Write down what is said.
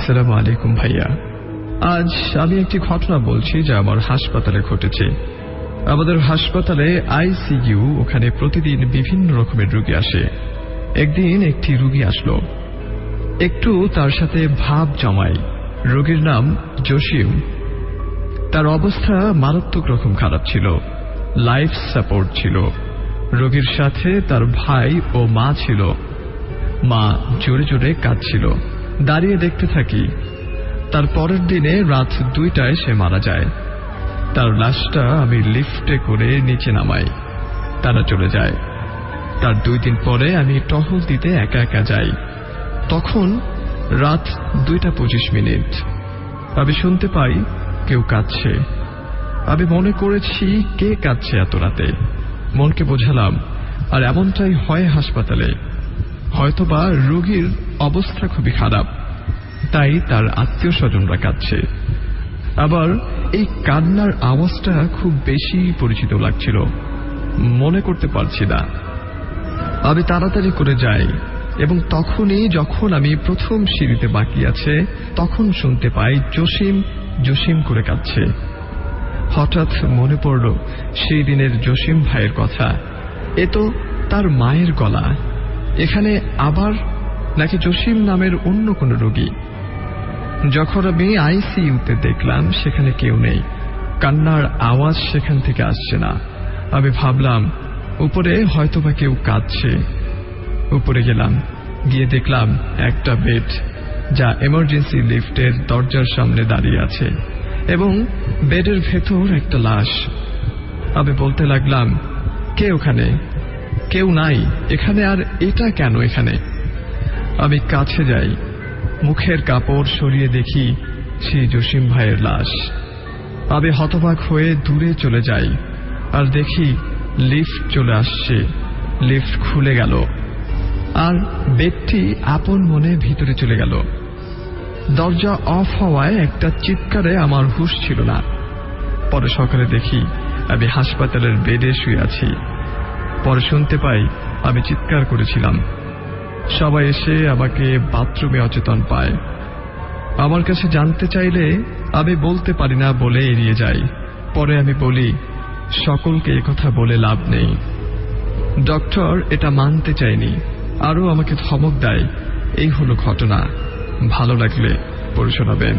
আসসালামু আলাইকুম ভাইয়া। আজ আমি একটি ঘটনা বলছি যা আমার হাসপাতালে ঘটেছে। আমাদের হাসপাতালে আইসিইউ ওখানে প্রতিদিন বিভিন্ন রকমের রোগী আসে। একদিন একটি রোগী আসলো। একটু তার সাথে ভাব জমাই রোগীর নাম জসিম। তার অবস্থা মারাত্মক রকম খারাপ ছিল। লাইফ সাপোর্ট ছিল। রোগীর সাথে তার ভাই ও মা ছিল। মা জোরে জোরে কাঁদছিল। দাঁড়িয়ে দেখতে থাকি। তার পরের দিনে রাত দুইটায় সে মারা যায়। তার লাশটা আমি লিফটে করে নিচে নামাই। তারা চলে যায়। তার দুই দিন পরে আমি টহল দিতে একা একা যাই। তখন রাত দুইটা পঁচিশ মিনিট। আমি শুনতে পাই কেউ কাঁদছে। আমি মনে করেছি কে কাঁদছে এত রাতে। মনকে বোঝালাম, আর এমনটাই হয় হাসপাতালে। হয়তোবা রোগীর অবস্থা খুবই খারাপ। তাই তার আত্মীয় স্বজনরা কাঁদছে। আবার এই কান্নার আওয়াজটা খুব বেশি পরিচিত লাগছিল। মনে করতে পারছি না। আমি তাড়াতাড়ি করে যাই এবং তখনই যখন আমি প্রথম সিঁড়িতে বাকি আছে, তখন শুনতে পাই জসিম জসিম করে কাঁদছে। হঠাৎ মনে পড়ল সেই দিনের জসিম ভাইয়ের কথা। এ তো তার মায়ের গলা। এখানে আবার নাকি জসিম নামের অন্য কোনো রোগী? যখন আমি আইসিইউতে দেখলাম, সেখানে কেউ নেই। কান্নার আওয়াজ সেখান থেকে আসছে না। আমি ভাবলাম, উপরে হয়তোবা কেউ কাঁদছে। উপরে গেলাম, গিয়ে দেখলাম একটা বেড যা এমার্জেন্সি লিফটের দরজার সামনে দাঁড়িয়ে আছে এবং বেডের ভেতর একটা লাশ। আমি বলতে লাগলাম, কে ওখানে? কেউ নাই। এখানে আর এটা কেন এখানে? আমি কাছে যাই, মুখের কাপড় সরিয়ে দেখি সেই জসিম ভাইয়ের লাশ। আমি হতবাক হয়ে দূরে চলে যাই আর দেখি লিফট চলে আসছে, লিফট খুলে গেল। আর বেডটি আপন মনে ভিতরে চলে গেল। দরজা অফ হওয়ায় একটা চিৎকারে আমার হুশ ছিল না। পরে সকালে দেখি আমি হাসপাতালের বেডে শুয়ে আছি। পরে শুনতে পাই আমি চিৎকার করেছিলাম। সবাই এসে আমাকে বাথরুমে অচেতন পায়। আমার কাছে জানতে চাইলে আমি বলতে পারি না বলে এড়িয়ে যাই। পরে আমি বলি, সকলকে কথা বলে লাভ নেই। ডক্টর এটা মানতে চায়নি। আরও আমাকে ধমক দেয়। এই হলো ঘটনা। ভালো লাগলে পড়ে শোনাবেন